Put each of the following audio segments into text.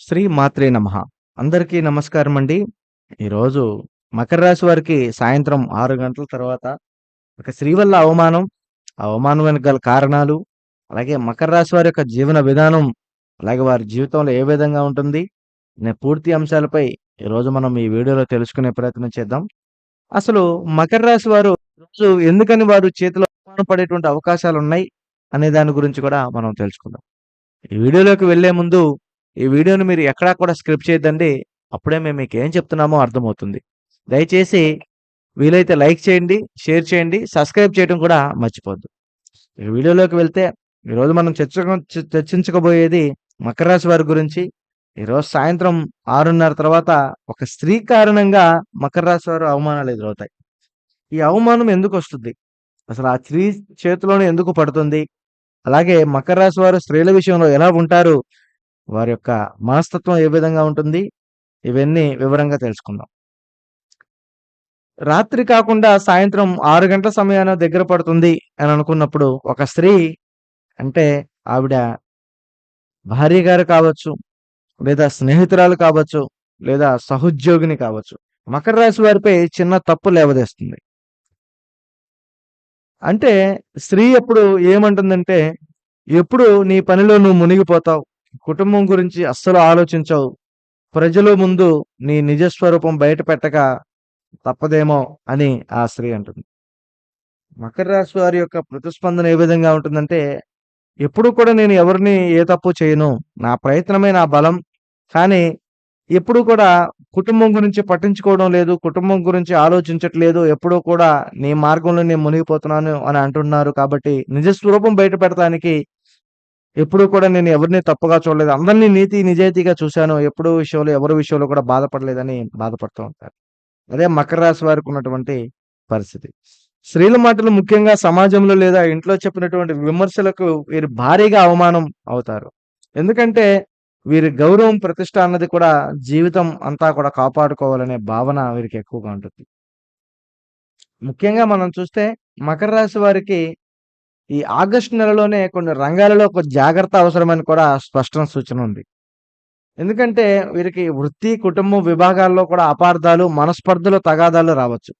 శ్రీ మాత్రే నమః. అందరికీ నమస్కారం అండి. ఈరోజు మకర రాశి వారికి సాయంత్రం ఆరు గంటల తర్వాత ఒక స్త్రీ వల్ల అవమానం అవమానం వెనుక గల కారణాలు అలాగే మకర రాశి వారి యొక్క జీవన విధానం అలాగే వారి జీవితంలో ఏ విధంగా ఉంటుంది అనే పూర్తి అంశాలపై ఈరోజు మనం ఈ వీడియోలో తెలుసుకునే ప్రయత్నం చేద్దాం. అసలు మకర రాశి వారు రోజు ఎందుకని వారు చేతిలో అవమానం పడేటువంటి అవకాశాలు ఉన్నాయి అనే దాని గురించి కూడా మనం తెలుసుకుందాం. ఈ వీడియోలోకి వెళ్ళే ముందు ఈ వీడియోని మీరు ఎక్కడా కూడా స్క్రిప్ట్ చేయొద్దండి. అప్పుడే మేము మీకు ఏం చెప్తున్నామో అర్థమవుతుంది. దయచేసి వీలైతే లైక్ చేయండి షేర్ చేయండి సబ్స్క్రైబ్ చేయడం కూడా మర్చిపోద్దు ఈ వీడియోలోకి వెళ్తే ఈరోజు మనం చర్చ చర్చించకపోయేది మకర రాశి వారి గురించి. ఈరోజు సాయంత్రం ఆరున్నర తర్వాత ఒక స్త్రీ కారణంగా మకర రాశి వారు అవమానాలు ఎదురవుతాయి. ఈ అవమానం ఎందుకు వస్తుంది? అసలు ఆ స్త్రీ చేతిలోనే ఎందుకు పడుతుంది? అలాగే మకర రాశి వారు స్త్రీల విషయంలో ఎలా ఉంటారు? వారి యొక్క మనస్తత్వం ఏ విధంగా ఉంటుంది? ఇవన్నీ వివరంగా తెలుసుకుందాం. రాత్రి కాకుండా సాయంత్రం ఆరు గంటల సమయాన దగ్గర పడుతుంది అని అనుకున్నప్పుడు ఒక స్త్రీ అంటే ఆవిడ భార్య గారు కావచ్చు లేదా స్నేహితురాలు కావచ్చు లేదా సహోద్యోగిని కావచ్చు మకర రాశి వారిపై చిన్న తప్పు లేవదేస్తుంది. అంటే స్త్రీ ఎప్పుడు ఏమంటుందంటే ఎప్పుడు నీ పనిలో నువ్వు మునిగిపోతావు కుటుంబం గురించి అస్సలు ఆలోచించవు. ప్రజల ముందు నీ నిజస్వరూపం బయట పెట్టక తప్పదేమో అని ఆ స్త్రీ అంటుంది. మకర రాశి వారి యొక్క ప్రతిస్పందన ఏ విధంగా ఉంటుందంటే ఎప్పుడు కూడా నేను ఎవరిని ఏ తప్పు చేయను. నా ప్రయత్నమే నా బలం. కానీ ఎప్పుడు కూడా కుటుంబం గురించి పట్టించుకోవడం లేదు కుటుంబం గురించి ఆలోచించట్లేదు ఎప్పుడూ కూడా నీ మార్గంలో నేను మునిగిపోతున్నాను అని అంటున్నారు కాబట్టి నిజ స్వరూపం బయట పెడతానికి ఎప్పుడు కూడా నేను ఎవరిని తప్పుగా చూడలేదు. అందరినీ నీతి నిజాయితీగా చూశాను. ఎప్పుడు విషయంలో ఎవరి విషయంలో కూడా బాధపడలేదని బాధపడుతూ ఉంటారు. అదే మకర రాశి వారికి ఉన్నటువంటి పరిస్థితి. స్త్రీల మాటలు ముఖ్యంగా సమాజంలో లేదా ఇంట్లో చెప్పినటువంటి విమర్శలకు వీరు భారీగా అవమానం అవుతారు. ఎందుకంటే వీరి గౌరవం ప్రతిష్ట అన్నది కూడా జీవితం అంతా కూడా కాపాడుకోవాలనే భావన వీరికి ఎక్కువగా ఉంటుంది. ముఖ్యంగా మనం చూస్తే మకర రాశి వారికి ఈ ఆగస్టు నెలలోనే కొన్ని రంగాలలో ఒక జాగ్రత్త అవసరమని కూడా స్పష్టం సూచన ఉంది. ఎందుకంటే వీరికి వృత్తి కుటుంబం విభాగాల్లో కూడా అపార్థాలు మనస్పర్ధలు తగాదాలు రావచ్చు.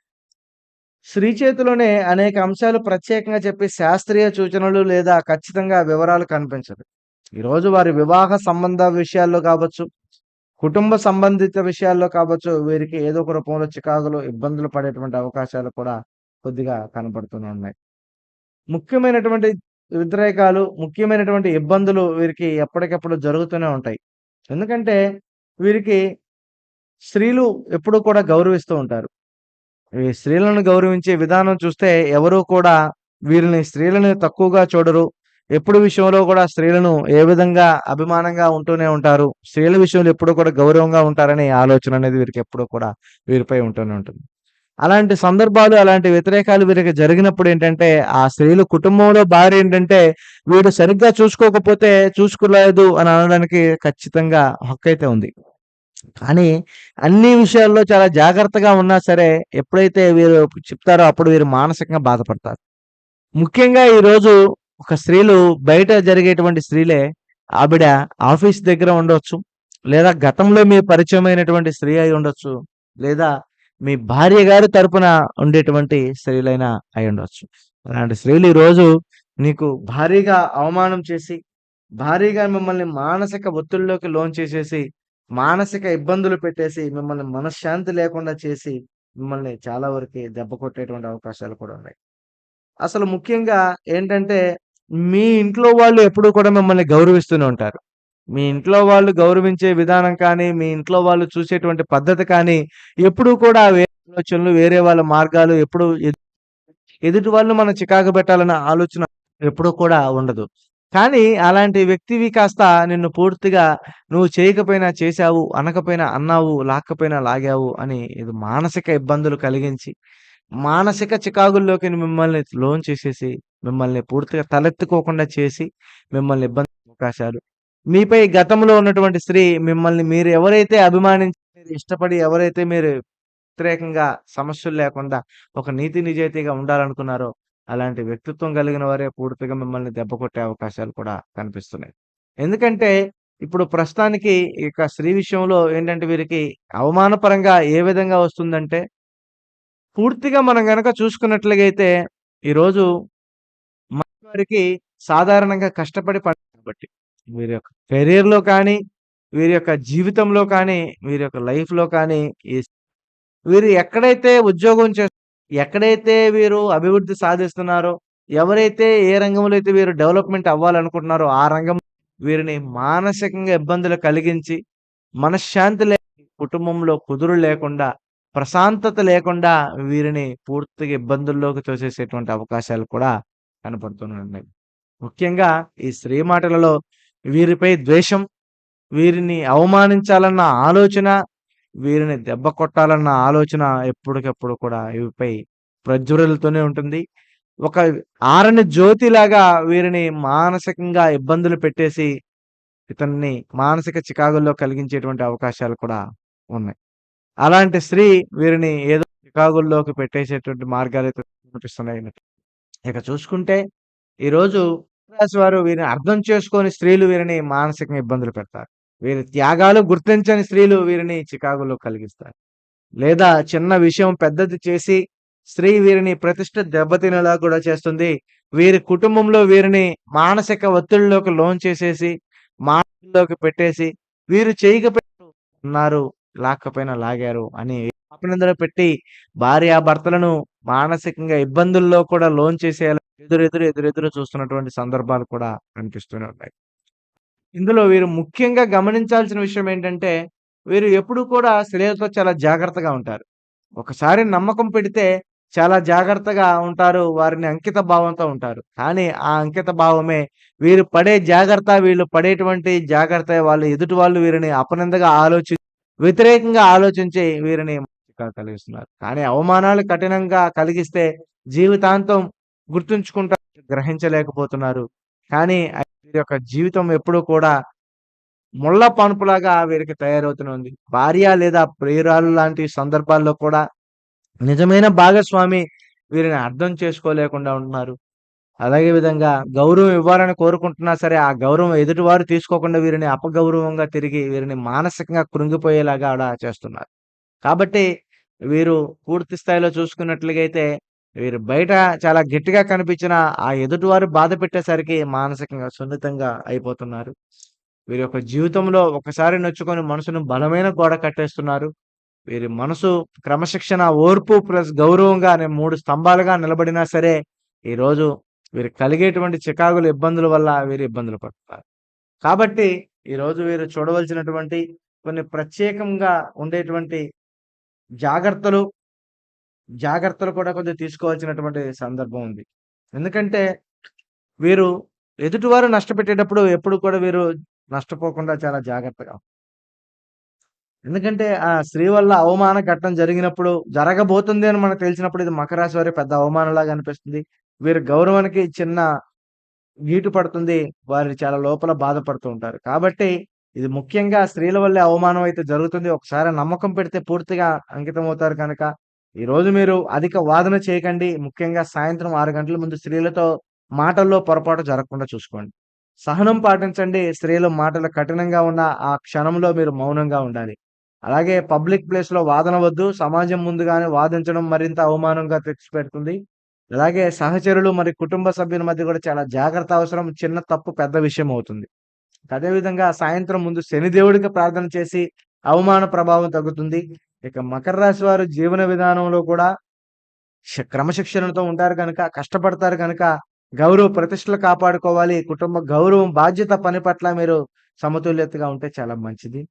స్త్రీ చేతిలోనే అనేక అంశాలు ప్రత్యేకంగా చెప్పి శాస్త్రీయ సూచనలు లేదా ఖచ్చితంగా వివరాలు కనిపించదు. ఈరోజు వారి వివాహ సంబంధ విషయాల్లో కావచ్చు కుటుంబ సంబంధిత విషయాల్లో కావచ్చు వీరికి ఏదో ఒక రూపంలో చికాకులు ఇబ్బందులు పడేటువంటి అవకాశాలు కూడా కొద్దిగా కనపడుతూనే ఉన్నాయి. ముఖ్యమైనటువంటి వ్యతిరేకాలు ముఖ్యమైనటువంటి ఇబ్బందులు వీరికి ఎప్పటికప్పుడు జరుగుతూనే ఉంటాయి. ఎందుకంటే వీరికి స్త్రీలు ఎప్పుడూ కూడా గౌరవిస్తూ ఉంటారు. ఈ స్త్రీలను గౌరవించే విధానం చూస్తే ఎవరూ కూడా వీరిని స్త్రీలను తక్కువగా చూడరు. ఎప్పుడు విషయంలో కూడా స్త్రీలను ఏ విధంగా అభిమానంగా ఉంటూనే ఉంటారు. స్త్రీల విషయంలో ఎప్పుడు కూడా గౌరవంగా ఉంటారనే ఆలోచన అనేది వీరికి ఎప్పుడూ కూడా వీరిపై ఉంటూనే ఉంటుంది. అలాంటి సందర్భాలు అలాంటి వ్యతిరేకాలు వీరికి జరిగినప్పుడు ఏంటంటే ఆ స్త్రీలు కుటుంబంలో భార్య ఏంటంటే వీడు సరిగ్గా చూసుకోకపోతే చూసుకోలేదు అని అనడానికి ఖచ్చితంగా హక్కు అయితే ఉంది. కానీ అన్ని విషయాల్లో చాలా జాగ్రత్తగా ఉన్నా సరే ఎప్పుడైతే వీరు చెప్తారో అప్పుడు వీరు మానసికంగా బాధపడతారు. ముఖ్యంగా ఈరోజు ఒక స్త్రీలు బయట జరిగేటువంటి స్త్రీలే ఆవిడ ఆఫీస్ దగ్గర ఉండొచ్చు లేదా గతంలో మీ పరిచయమైనటువంటి స్త్రీ అయి ఉండొచ్చు లేదా మీ భార్య గారి తరపున ఉండేటువంటి స్త్రీలైనా అయి ఉండవచ్చు అలాంటి స్త్రీలు ఈరోజు నీకు భారీగా అవమానం చేసి భారీగా మిమ్మల్ని మానసిక ఒత్తిడిలోకి లోన్ చేసేసి మానసిక ఇబ్బందులు పెట్టేసి మిమ్మల్ని మనశ్శాంతి లేకుండా చేసి మిమ్మల్ని చాలా వరకు దెబ్బ కొట్టేటువంటి అవకాశాలు కూడా ఉన్నాయి. అసలు ముఖ్యంగా ఏంటంటే మీ ఇంట్లో వాళ్ళు ఎప్పుడూ కూడా మిమ్మల్ని గౌరవిస్తూనే ఉంటారు. మీ ఇంట్లో వాళ్ళు గౌరవించే విధానం కానీ మీ ఇంట్లో వాళ్ళు చూసేటువంటి పద్ధతి కానీ ఎప్పుడు కూడా వేరే ఆలోచనలు వేరే వాళ్ళ మార్గాలు ఎప్పుడు ఎదుటి వాళ్ళు మనం చికాకు పెట్టాలన్న ఆలోచన ఎప్పుడూ కూడా ఉండదు. కానీ అలాంటి వ్యక్తివి కాస్త నిన్ను పూర్తిగా నువ్వు చేయకపోయినా చేశావు అనకపోయినా అన్నావు లాక్కపోయినా లాగావు అని ఇది మానసిక ఇబ్బందులు కలిగించి మానసిక చికాకుల్లోకి మిమ్మల్ని లోన్ చేసేసి మిమ్మల్ని పూర్తిగా తలెత్తుకోకుండా చేసి మిమ్మల్ని ఇబ్బంది అవకాశాలు మీపై గతంలో ఉన్నటువంటి స్త్రీ మిమ్మల్ని మీరు ఎవరైతే అభిమానించి మీరు ఇష్టపడి ఎవరైతే మీరు వ్యతిరేకంగా సమస్యలు లేకుండా ఒక నీతి నిజాయితీగా ఉండాలనుకున్నారో అలాంటి వ్యక్తిత్వం కలిగిన వారే పూర్తిగా మిమ్మల్ని దెబ్బ కొట్టే అవకాశాలు కూడా కనిపిస్తున్నాయి. ఎందుకంటే ఇప్పుడు ప్రస్తుతానికి ఇక స్త్రీ విషయంలో ఏంటంటే వీరికి అవమానపరంగా ఏ విధంగా వస్తుందంటే పూర్తిగా మనం కనుక చూసుకున్నట్లుగైతే ఈరోజు వారికి సాధారణంగా కష్టపడి పడ కాబట్టి. వీరి యొక్క కెరియర్‌లో కానీ, వీరి యొక్క జీవితంలో కానీ, వీరి యొక్క లైఫ్‌లో కానీ ఈ వీరు ఎక్కడైతే ఉద్యోగం చే ఎక్కడైతే వీరు అభివృద్ధి సాధిస్తున్నారో, ఎవరైతే ఏ రంగంలో అయితే వీరు డెవలప్‌మెంట్ అవ్వాలనుకుంటున్నారో, ఆ రంగం వీరిని మానసికంగా ఇబ్బందులు కలిగించి, మనశ్శాంతి లే కుటుంబంలో కుదురు లేకుండా, ప్రశాంతత లేకుండా వీరిని పూర్తిగా ఇబ్బందుల్లోకి తోసేసేటువంటి అవకాశాలు కూడా కనపడుతున్నాయి ముఖ్యంగా ఈ స్త్రీ మాటలలో వీరిపై ద్వేషం, వీరిని అవమానించాలన్న ఆలోచన, వీరిని దెబ్బ కొట్టాలన్న ఆలోచన ఎప్పటికప్పుడు కూడా వీరిపై ప్రజ్వరలతోనే ఉంటుంది. ఒక ఆరని జ్యోతిలాగా వీరిని మానసికంగా ఇబ్బందులు పెట్టేసి, ఇతన్ని మానసిక చికాకుల్లో కలిగించేటువంటి అవకాశాలు కూడా ఉన్నాయి. అలాంటి స్త్రీ వీరిని ఏదో చికాగుల్లోకి పెట్టేసేటువంటి మార్గాలు అయితే కనిపిస్తున్నాయి. ఇక చూసుకుంటే ఈరోజు రాశి వారు వీరిని అర్థం చేసుకొని స్త్రీలు వీరిని మానసికంగా ఇబ్బందులు పెడతారు. వీరి త్యాగాలు గుర్తించని స్త్రీలు వీరిని చికాకులో కలిగిస్తారు. లేదా చిన్న విషయం పెద్దది చేసి స్త్రీ వీరిని ప్రతిష్ట దెబ్బతినేలా కూడా చేస్తుంది. వీరి కుటుంబంలో వీరిని మానసిక ఒత్తిడిలోకి లోన్ చేసేసి, మాటల్లోకి పెట్టేసి, వీరు చేయకపోయినారు ఉన్నారు, లాక్కపోయినా లాగారు అని అభినందన పెట్టి భార్యాభర్తలను మానసికంగా ఇబ్బందుల్లో కూడా లోన్ చేసేలా ఎదురెదురు, ఎదురెదురు చూస్తున్నటువంటి సందర్భాలు కూడా కనిపిస్తూనే ఉన్నాయి. ఇందులో వీరు ముఖ్యంగా గమనించాల్సిన విషయం ఏంటంటే, వీరు ఎప్పుడూ కూడా స్త్రీలతో చాలా జాగ్రత్తగా ఉంటారు. ఒకసారి నమ్మకం పెడితే చాలా జాగ్రత్తగా ఉంటారు. వారిని అంకిత భావంతో ఉంటారు. కానీ ఆ అంకిత భావమే వీరు పడే జాగ్రత్త, వీళ్ళు పడేటువంటి జాగ్రత్త వాళ్ళు ఎదుటి వాళ్ళు వీరిని అపనిందగా ఆలోచి వ్యతిరేకంగా ఆలోచించి వీరిని కలిగిస్తున్నారు. కానీ అవమానాలు కఠినంగా కలిగిస్తే జీవితాంతం గుర్తుంచుకుంటా గ్రహించలేకపోతున్నారు. కానీ వీరి యొక్క జీవితం ఎప్పుడూ కూడా ముళ్ళ పనుపులాగా వీరికి తయారవుతుంది ఉంది. భార్య లేదా ప్రియురాలు లాంటి సందర్భాల్లో కూడా నిజమైన భాగస్వామి వీరిని అర్థం చేసుకోలేకుండా ఉంటున్నారు. అలాగే విధంగా గౌరవం ఇవ్వాలని కోరుకుంటున్నా సరే, ఆ గౌరవం ఎదుటివారు తీసుకోకుండా వీరిని అపగౌరవంగా తిరిగి వీరిని మానసికంగా కృంగిపోయేలాగా అలా చేస్తున్నారు. కాబట్టి వీరు పూర్తి స్థాయిలో చూసుకున్నట్లుగైతే వీరు బయట చాలా గట్టిగా కనిపించిన ఆ ఎదుటివారు బాధ పెట్టేసరికి మానసికంగా సున్నితంగా అయిపోతున్నారు. వీరి యొక్క జీవితంలో ఒకసారి నొచ్చుకొని మనసును బలమైన గోడ కట్టేస్తున్నారు. వీరి మనసు క్రమశిక్షణ, ఓర్పు ప్లస్ గౌరవంగా అనే మూడు స్తంభాలుగా నిలబడినా సరే, ఈరోజు వీరు కలిగేటువంటి చికాకులు, ఇబ్బందుల వల్ల వీరు ఇబ్బందులు పడుతున్నారు. కాబట్టి ఈరోజు వీరు చూడవలసినటువంటి కొన్ని ప్రత్యేకంగా ఉండేటువంటి జాగ్రత్తలు జాగ్రత్తలు కూడా కొంచెం తీసుకోవాల్సినటువంటి సందర్భం ఉంది. ఎందుకంటే వీరు ఎదుటివారు నష్టపెట్టేటప్పుడు ఎప్పుడు కూడా వీరు నష్టపోకుండా చాలా జాగ్రత్తగా ఎందుకంటే ఆ స్త్రీ వల్ల అవమాన ఘట్టం జరిగినప్పుడు జరగబోతుంది అని మనకు తెలిసినప్పుడు ఇది మకర రాశి పెద్ద అవమానంలాగా అనిపిస్తుంది. వీరి గౌరవానికి చిన్న గీటు పడుతుంది. వారు చాలా లోపల బాధపడుతూ ఉంటారు. కాబట్టి ఇది ముఖ్యంగా స్త్రీల వల్లే అవమానం అయితే జరుగుతుంది. ఒకసారి నమ్మకం పెడితే పూర్తిగా అంకితం అవుతారు కనుక, ఈరోజు మీరు అధిక వాదన చేయకండి. ముఖ్యంగా సాయంత్రం ఆరు గంటల ముందు స్త్రీలతో మాటల్లో పొరపాటు జరగకుండా చూసుకోండి. సహనం పాటించండి. స్త్రీల మాటలు కఠినంగా ఉన్న ఆ క్షణంలో మీరు మౌనంగా ఉండాలి. అలాగే పబ్లిక్ ప్లేస్‌లో వాదన వద్దు. సమాజం ముందుగానే వాదించడం మరింత అవమానంగా తెచ్చిపెడుతుంది. అలాగే సహచరులు మరి కుటుంబ సభ్యుల మధ్య కూడా చాలా జాగ్రత్త అవసరం. చిన్న తప్పు పెద్ద విషయం అవుతుంది. అదేవిధంగా సాయంత్రం ముందు శనిదేవుడికి ప్రార్థన చేసి అవమాన ప్రభావం తగ్గుతుంది. ఇక మకర రాశి వారు జీవన విధానంలో కూడా క్రమశిక్షణతో ఉంటారు కనుక, కష్టపడతారు కనుక, గౌరవ ప్రతిష్టలు కాపాడుకోవాలి. కుటుంబ గౌరవం, బాధ్యత పని పట్ల మీరు సమతుల్యతగా ఉంటే చాలా మంచిది.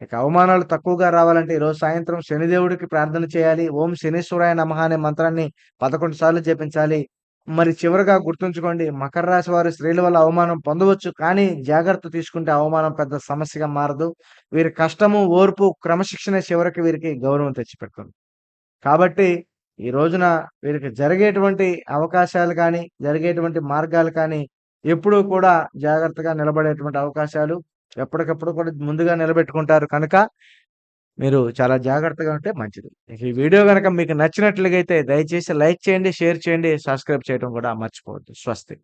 ఇక అవమానాలు తక్కువగా రావాలంటే ఈరోజు సాయంత్రం శనిదేవుడికి ప్రార్థన చేయాలి. ఓం శనీశ్వరాయ నమః అనే మంత్రాన్ని 11 సార్లు జపించాలి. మరి చివరగా గుర్తుంచుకోండి మకర రాశి వారి స్త్రీల వల్ల అవమానం పొందవచ్చు. కానీ జాగ్రత్త తీసుకుంటే అవమానం పెద్ద సమస్యగా మారదు. వీరి కష్టము, ఓర్పు, క్రమశిక్షణ చివరికి వీరికి గౌరవం తెచ్చిపెడుతుంది. కాబట్టి ఈ రోజున వీరికి జరిగేటువంటి అవకాశాలు కానీ, జరిగేటువంటి మార్గాలు కానీ ఎప్పుడూ కూడా జాగ్రత్తగా నిలబడేటువంటి అవకాశాలు ఎప్పటికప్పుడు కూడా ముందుగా నిలబెట్టుకుంటారు కనుక, మీరు చాలా జాగ్రత్తగా ఉంటే మంచిది. ఈ వీడియో గనక మీకు నచ్చినట్లుగైతే దయచేసి లైక్ చేయండి, షేర్ చేయండి, సబ్స్క్రైబ్ చేయడం కూడా మర్చిపోవద్దు. స్వస్తి.